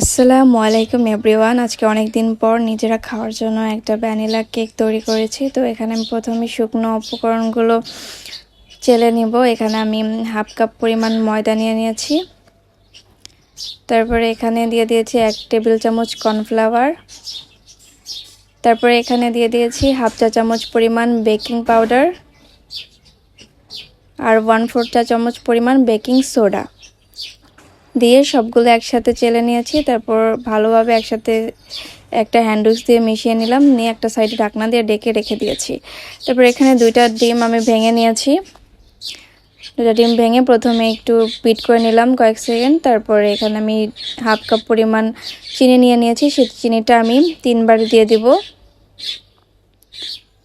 আসসালামু আলাইকুম এভরিওয়ান। আজকে অনেক দিন পর নিজেরা খাওয়ার জন্য একটা ভ্যানিলা কেক তৈরি করেছি। তো এখানে আমি প্রথমে শুকনো উপকরণগুলো চেলে নিব। এখানে আমি হাফ কাপ পরিমাণ ময়দা নিয়ে নিয়েছি। তারপরে এখানে দিয়ে দিয়েছি এক টেবিল চামচ কর্নফ্লাওয়ার। তারপরে এখানে দিয়ে দিয়েছি হাফ চা চামচ পরিমাণ বেকিং পাউডার। আর ওয়ান ফোর চা চামচ পরিমাণ বেকিং সোডা। দিয়ে সবগুলো একসাথে চেলে নিয়েছি, তারপর ভালোভাবে একসাথে একটা হ্যান্ডউইচ দিয়ে মিশিয়ে নিলাম, নিয়ে একটা সাইডে ঢাকনা দিয়ে ডেকে রেখে দিয়েছি। তারপর এখানে দুইটা ডিম আমি ভেঙে নিয়েছি। দুটা ডিম ভেঙে প্রথমে একটু বিট করে নিলাম কয়েক সেকেন্ড তারপরে এখানে আমি হাফ কাপ পরিমাণ চিনি নিয়ে নিয়েছি, সেই চিনিটা আমি তিনবার দিয়ে দিব।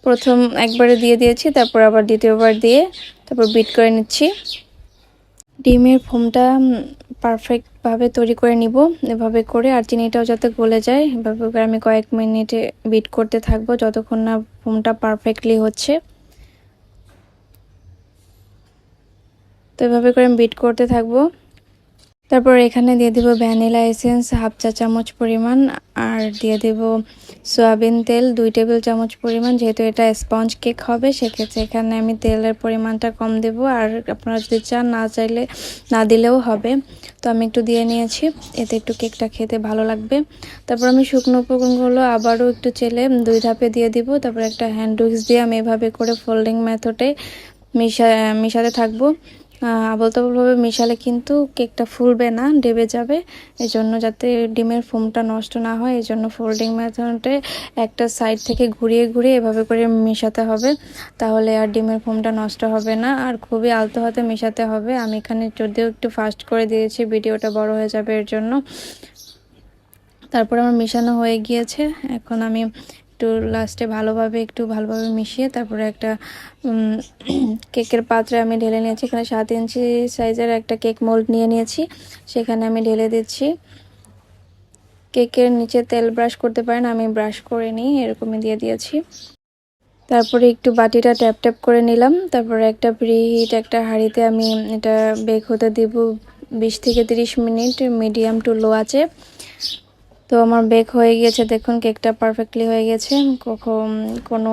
প্রথম একবারে দিয়ে দিয়েছি, তারপর আবার দ্বিতীয়বার দিয়ে তারপর বিট করে নিচ্ছি। ডিমের ফোমটা পারফেক্টভাবে তৈরি করে নিব। এভাবে করে আর চিনিটাও যাতে গলে যায়, এভাবে করে আমি কয়েক মিনিটে বিট করতে থাকব যতক্ষণ না ফোমটা পারফেক্টলি হচ্ছে। তো এভাবে করে আমি বিট করতে থাকব। তারপর এখানে দিয়ে দিব ভ্যানিলা এসেন্স, হাফ চা চামচ পরিমাণ, আর দিয়ে দেব সয়াবিন তেল, দুই টেবিল চামচ পরিমাণ। যেহেতু এটা স্পঞ্জ কেক হবে, সেক্ষেত্রে এখানে আমি তেলের পরিমাণটা কম দেব, আর আপনারা যদি চান না চাইলে, না দিলেও হবে। তো আমি একটু দিয়ে নিয়েছি, এতে একটু কেকটা খেতে ভালো লাগবে। তারপর আমি শুকনো উপকরণগুলো আবারও একটু চেলে দুই ধাপে দিয়ে দিব। তারপর একটা হ্যান্ড উইক্স দিয়ে আমি এভাবে করে ফোল্ডিং মেথডে মিশা মিশাতে থাকব। আবল তাবলভাবে মিশালে কিন্তু কেকটা ফুলবে না, ডেবে যাবে। এই জন্য যাতে ডিমের ফোমটা নষ্ট না হয় এই জন্য ফোল্ডিং মেথডে একটা সাইড থেকে ঘুরিয়ে ঘুরিয়ে এভাবে করে মেশাতে হবে। তাহলে আর ডিমের ফোমটা নষ্ট হবে না, আর খুবই আলতো হাতে মেশাতে হবে। আমি এখানে যদিও একটু ফাস্ট করে দিয়েছি, ভিডিওটা বড় হয়ে যাবে এর জন্য। তারপর আমার মেশানো হয়ে গিয়েছে। এখন আমি একটু লাস্টে ভালোভাবে একটু ভালোভাবে মিশিয়ে তারপরে একটা কেকের পাত্রে আমি ঢেলে নিয়েছি। এখানে সাত ইঞ্চি সাইজের একটা কেক মোল্ড নিয়ে নিয়েছি। সেখানে আমি ঢেলে দিচ্ছি। কেকের নিচে তেল ব্রাশ করতে পারেন, আমি ব্রাশ করে নিই, এরকমই দিয়ে দিয়েছি। তারপরে একটু বাটিটা ট্যাপ ট্যাপ করে নিলাম। তারপরে একটা প্রি হিট একটা হাঁড়িতে আমি এটা বেক হতে দিব বিশ থেকে তিরিশ মিনিট মিডিয়াম টু লো আছে। তো আমার বেক হয়ে গিয়েছে, দেখুন কেকটা পারফেক্টলি হয়ে গেছে কখন কোনো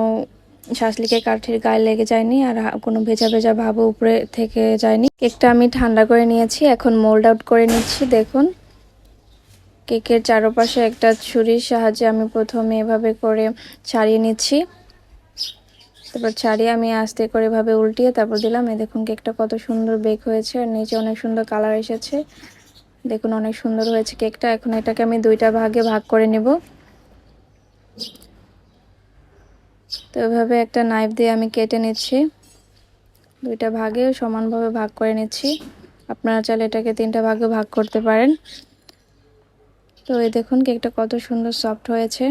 শাসলিকে কাঠির গায়ে লেগে যায়নি আর কোনো ভেজা ভেজা ভাবও উপরে থেকে যায়নি। কেকটা আমি ঠান্ডা করে নিয়েছি, এখন মোল্ড আউট করে নিচ্ছি, দেখুন। কেকের চারপাশে একটা ছুরির সাহায্যে আমি প্রথমে এভাবে করে ছাড়িয়ে নিচ্ছি। তারপর ছাড়িয়ে আমি আস্তে করে এভাবে উল্টিয়ে তারপর দিলাম, এই দেখুন কেকটা কত সুন্দর বেক হয়েছে, আর নিচে অনেক সুন্দর কালার এসেছে। দেখুন অনেক সুন্দর হয়েছে কেকটা। এখন এটাকে আমি দুইটা ভাগে ভাগ করে নেব। তো এভাবে একটা নাইফ দিয়ে আমি কেটে নিচ্ছি। দুইটা ভাগে সমানভাবে ভাগ করে নিচ্ছি। আপনারা চাইলে এটাকে তিনটা ভাগে ভাগ করতে পারেন। তো এই দেখুন কেকটা কত সুন্দর সফট হয়েছে।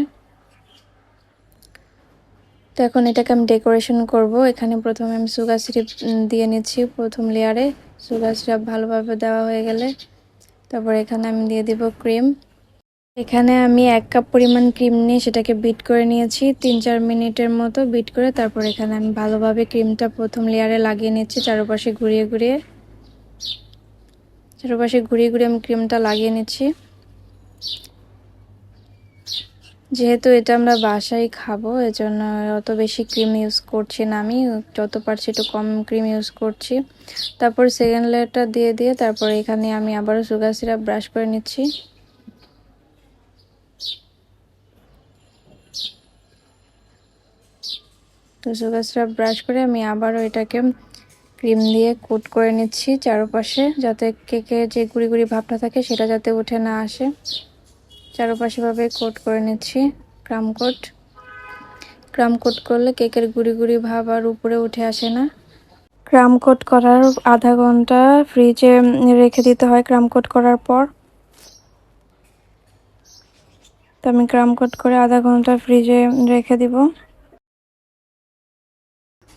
তো এখন এটাকে আমি ডেকোরেশন করব। এখানে প্রথমে আমি সুগার সিরাপ দিয়ে নিচ্ছি প্রথম লেয়ারে সুগার সিরাপ ভালোভাবে দেওয়া হয়ে গেলে তারপর এখানে আমি দিয়ে দিব ক্রিম। এখানে আমি এক কাপ পরিমাণ ক্রিম নিয়ে সেটাকে বিট করে নিয়েছি। তিন চার মিনিটের মতো বিট করে তারপর এখানে আমি ভালোভাবে ক্রিমটা প্রথম লেয়ারে লাগিয়ে নিচ্ছি, চারপাশে ঘুরিয়ে ঘুরিয়ে। চারপাশে ঘুরিয়ে ঘুরিয়ে আমি ক্রিমটা লাগিয়ে নিচ্ছি। যেহেতু এটা আমরা বাসায় খাব, এজন্য অত বেশি ক্রিম ইউজ করছি না আমি, যত পারছি একটু কম ক্রিম ইউজ করছি। তারপর সেকেন্ড লেয়ারটা দিয়ে দিয়ে তারপর এখানে আমি আবারও সুগার সিরাপ ব্রাশ করে নিচ্ছি। তো সুগার সিরাপ ব্রাশ করে আমি আবারও এটাকে ক্রিম দিয়ে কোট করে নিচ্ছি চারপাশে, যাতে কেকে যে গুড়ি গুড়ি ভাবটা থাকে সেটা যাতে উঠে না আসে। চারপাশে ভাবে কোট করে নিচ্ছি, ক্রাম কোট। ক্রাম কোট করলে কেকের গুড়ি গুড়ি ভাব আর উপরে উঠে আসে না। ক্রাম কোট করার আধা ঘণ্টা ফ্রিজে রেখে দিতে হয় ক্রাম কোট করার পর। তো আমি ক্রাম কোট করে আধা ঘণ্টা ফ্রিজে রেখে দিব।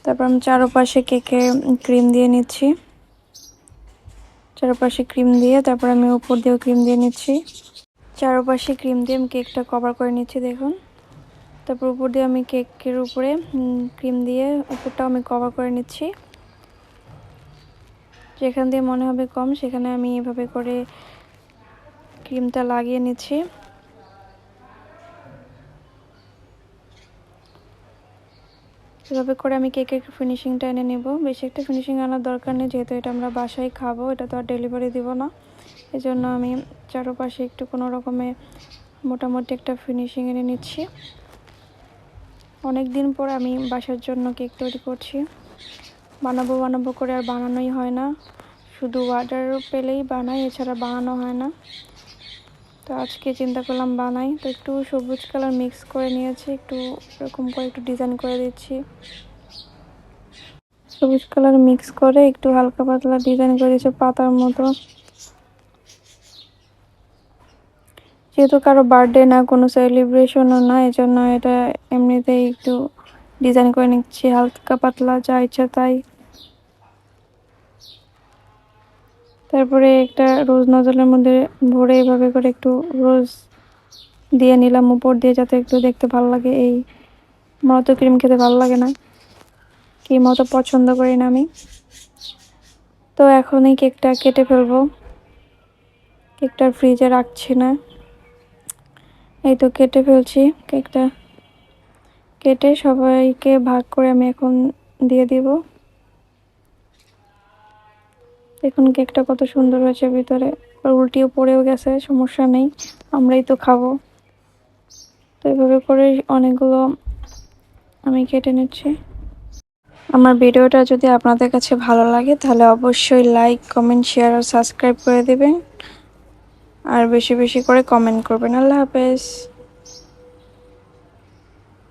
তারপর আমি চারপাশে কেকে ক্রিম দিয়ে নিচ্ছি। চারপাশে ক্রিম দিয়ে তারপর আমি উপর দিয়েও ক্রিম দিয়ে নিচ্ছি। চারপাশে ক্রিম দিয়ে আমি কেকটা কভার করে নিচ্ছি, দেখুন। তারপর উপর দিয়ে আমি কেকের উপরে ক্রিম দিয়ে উপরটাও আমি কভার করে নিচ্ছি। যেখান দিয়ে মনে হবে কম, সেখানে আমি এভাবে করে ক্রিমটা লাগিয়ে নিচ্ছি। এভাবে করে আমি কেকের ফিনিশিংটা এনে নেব। বেশি একটা ফিনিশিং আনার দরকার নেই, যেহেতু এটা আমরা বাসায় খাব, এটা তো আর ডেলিভারি দিব না। এজন্য আমি চারোপাশে একটু কোনো রকমে মোটামুটি একটা ফিনিশিং এনে নিচ্ছি। অনেক দিন পর আমি বাসার জন্য কেক তৈরি করছি। বানাবো বানাবো করে আর বানানোই হয় না। শুধু অর্ডার পেলেই বানাই, এছাড়া বানানো হয় না। তো আজকে চিন্তা করলাম বানাই। তো একটু সবুজ কালার মিক্স করে নিয়েছি, একটু এরকম করে একটু ডিজাইন করে দিচ্ছি। সবুজ কালার মিক্স করে একটু হালকা পাতলা ডিজাইন করে দিয়েছি পাতার মতো। যেহেতু কারও বার্থডে না, কোনো সেলিব্রেশনও না এই জন্য এটা এমনিতেই একটু ডিজাইন করে নিচ্ছি। হালকা পাতলা, যা ইচ্ছা তাই। তারপরে একটা রোজ নজলের মধ্যে ভরে এভাবে করে একটু রোজ দিয়ে নিলাম, উপর দিয়ে যাতে একটু দেখতে ভালো লাগে। এই মতো ক্রিম খেতে ভালো লাগে না ক্রিম অত পছন্দ করি না আমি। তো এখন এই কেকটা কেটে ফেলব। কেকটা ফ্রিজে রাখছি না। এই তো কেটে ফেলছি কেকটা। কেটে সবাইকে ভাগ করে আমি এখন দিয়ে দিব। দেখুন, কেকটা কত সুন্দর হয়েছে ভিতরে। উল্টিও পড়েও গেছে, সমস্যা নেই। আমরাই তো খাব। তো এভাবে করে অনেকগুলো আমি কেটে নিচ্ছি। আমার ভিডিওটা যদি আপনাদের কাছে ভালো লাগে, তাহলে অবশ্যই লাইক কমেন্ট শেয়ার আর সাবস্ক্রাইব করে দেবেন। আর বেশি বেশি করে কমেন্ট করবেন। আল্লাহ হাফেজ।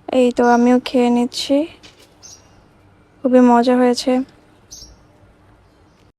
এই তো আমিও খেয়ে নিচ্ছি। খুবই মজা হয়েছে।